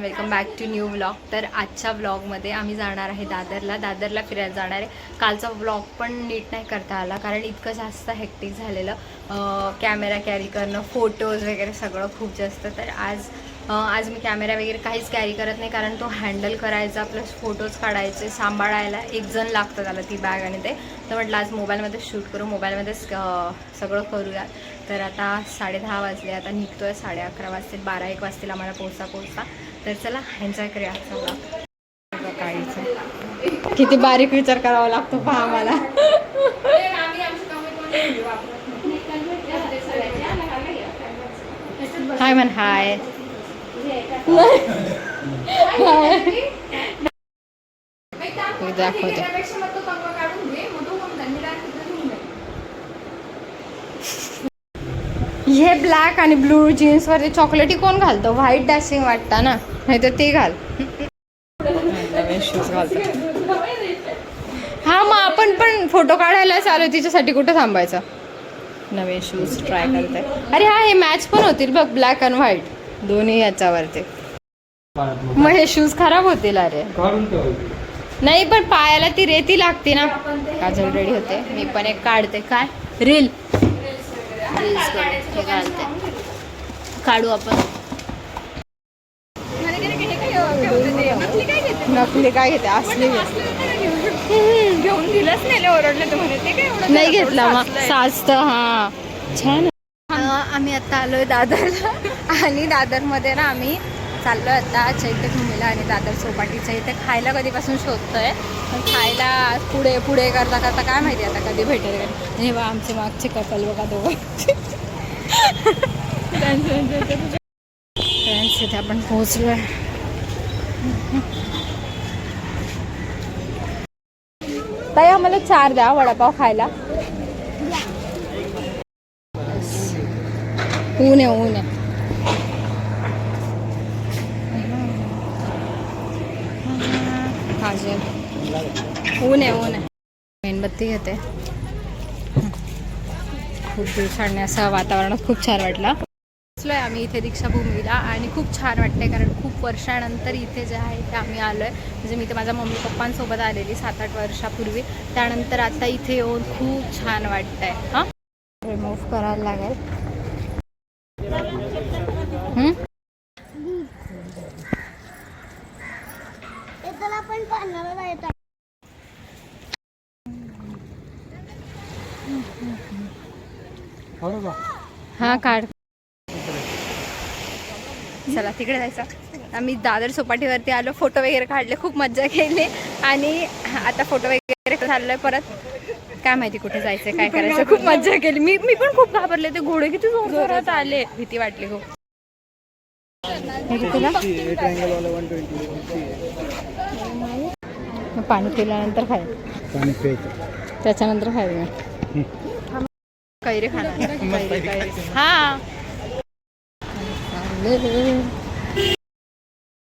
Welcome back to new vlog. तर आजच्या व्लॉगमध्ये आम्ही जाणार आहे दादरला. दादरला फिरायला जाणार आहे. कालचा व्लॉग पण नीट नाही करता आला कारण इतकं जास्त हेक्टिक झालेलं. कॅमेरा कॅरी करणं फोटोज वगैरे सगळं खूप जास्त. तर आज आज मी कॅमेरा वगैरे काहीच कॅरी करत नाही कारण तो हँडल करायचा प्लस फोटोज काढायचे सांभाळायला एक जण लागतं त्याला ती बॅग आणि ते. तर म्हटलं आज मोबाईलमध्ये शूट करू मोबाईलमध्येच सगळं करूया. तर आता साडेदहा वाजले आता निघतोय साडे अकरा वाजतील बारा एक वाजतील आम्हाला पोचता पोचता तर चला एन्जॉय करूया चला काळीचं किती बारीक विचार करावा लागतो पहा आम्हाला. हाय मन हाय. मी दाखवते हे ब्लॅक आणि ब्लू जीन्स वरती चॉकलेटी कोण घालतं. व्हाईट डॅशिंग वाटतं ना? नाही तर ते घाल. शूज घालतो हा मग आपण पण फोटो काढायला चालू तिच्यासाठी कुठं थांबायचं? नवे शूज ट्राय करते. अरे हा हे मॅच पण होतील बघ ब्लॅक अँड व्हाईट दोन्ही याच्यावरती. मग हे शूज खराब होतील अरे. नाही पण पायाला ती रेती लागते ना. काजल रेडी होते. मी पण एक काढते. काय? रील रील्स हे घालते. काढू आपण. नकली काय घेते? असली घेते. घेऊन दिलंच नाही ओरडलं तर म्हणे. ते काय एवढं नाही घेतला मग साजत हा. छान आम्ही आता आलोय दादरला. आणि दादरमध्ये ना आम्ही चाललोय आता घुमेला आणि दादर चौपाटीचं इथे खायला कधीपासून शोधतोय पण खायला पुढे पुढे करता करता काय माहिती आता कधी भेटेल. हे आणि बा आमचे मागचे कपल बघा दोघं. फ्रेंड्स इथे आपण आहे ताई आम्हाला चार द्या वडापाव खायला. ऊन आहे ऊन आहे. अजून ऊन आहे ऊन आहे. मेणबत्ती घेते. खूप दिवसांनी असं वातावरणात खूप छान वाटलं. बसलो आहे आम्ही इथे दीक्षाभूमीला आणि खूप छान वाटते कारण खूप वर्षानंतर इथे जे आहे ते आम्ही आलो आहे म्हणजे मी तर माझ्या मम्मी पप्पांसोबत आलेली सात आठ वर्षापूर्वी. त्यानंतर आता इथे येऊन खूप छान वाटतंय. हां? रिमूव्ह करायला लागेल. हा काढ. चला तिकडे जायचं. आम्ही दादर सोपाटीवरती आलो फोटो वगैरे काढले खूप मज्जा केली. आणि आता फोटो वगैरे चाललोय परत काय माहिती कुठे जायचं काय करायचं खूप मज्जा केली. मी मी पण खूप घाबरले ते घोडे किती जोर जोरात आले. भीती वाटली खूप. हे पाणी पिल्यानंतर खाय. पाणी प्यायचं. त्याच्यानंतर खाय मी कैरी खाणार कैरी कैरी। हा.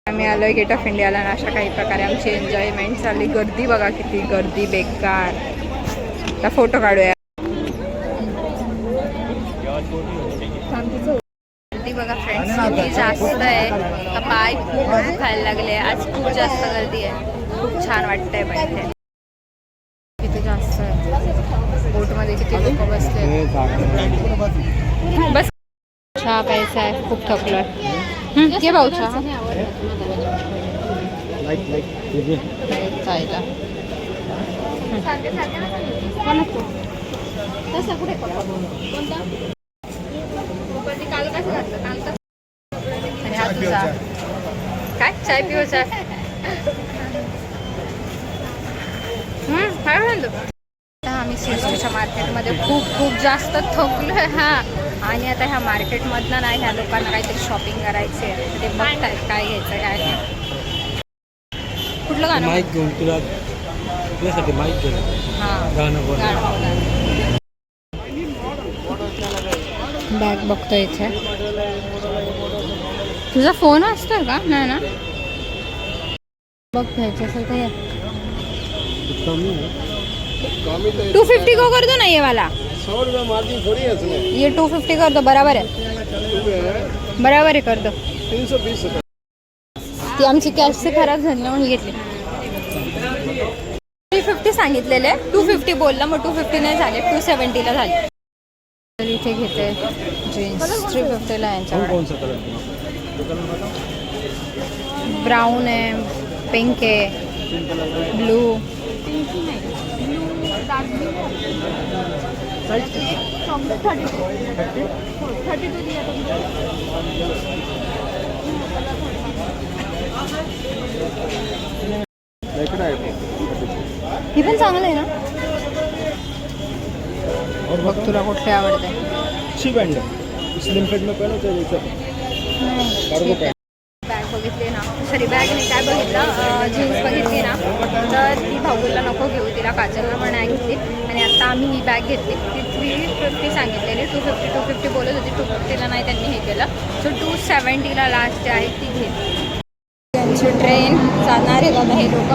आम्ही आलोय गेट ऑफ इंडियाला आणि अशा काही प्रकारे आमची एन्जॉयमेंट चालली. गर्दी बघा किती गर्दी बेकार. आता फोटो काढूया. गर्दी बघा फ्रेंड्स किती जास्त आहे. का पाय खूप दुखायला लागले. आज खूप जास्त गर्दी आहे. खूप छान वाटतंय पण इथे. बोटमध्ये किती लोक बसले बस. चहा प्यायचा आहे खूप थकलोय. हं, घे भाऊ चहा. चायला आणि हा तुझा. काय? चाय हम्म, काय म्हणतो? आम्ही सिंधूच्या मार्केटमध्ये खूप खूप जास्त थकलोय. हा. आणि आता ह्या मार्केटमधनं ना ह्या लोकांना काहीतरी शॉपिंग करायची आहे ते बघतायत काय घ्यायचं काय नाही. कुठलं गाणं? माईक घेऊन तुला तुझ्यासाठी माईक घेऊन. हां. गाणं बोल. बॅग बघतो इथे. तुझा फोन असतो का? नाही ना? बघ घ्यायचं असेल तर टू फिफ्टी को कर दो ना ये वाला। सौ रुपये मार्जिन थोड़ी है इसमें। ये टू फिफ्टी कर दो बराबर है। बराबर है कर दो। तीन सौ बीस रुपये। ती आमची कॅश खराब झाली म्हणून घेतली. थ्री फिफ्टी सांगितलेले टू फिफ्टी बोलला मग टू फिफ्टी नाही झाले. टू सेवन्टीला झाले. तर इथे घेते जीन्स थ्री फिफ्टीला यांच्याकडे ब्राऊन आहे? पिंक आहे ब्लू आहे ही पण चांगलं आहे ना? बघ तुला कुठले आवडते. अच्छी बैंड स्लिम फिट में पहनो तो जैसे कार्गो पैंट बॅग बघितली ना. सॉरी बॅग नाही काय बघितलं? जीन्स बघितली ना तर ती भाऊला नको घेऊ तिला काजलला पण घेतली. आणि आता आम्ही ही बॅग घेतली. ती थ्री फिफ्टी सांगितलेली. टू फिफ्टी टू फिफ्टी बोलत होती. टू फिफ्टीला नाही त्यांनी हे केलं. सो टू सेवन्टीला लास्ट जे आहे ती घेतली. त्यांची ट्रेन जाणार आहेत आता हे लोक.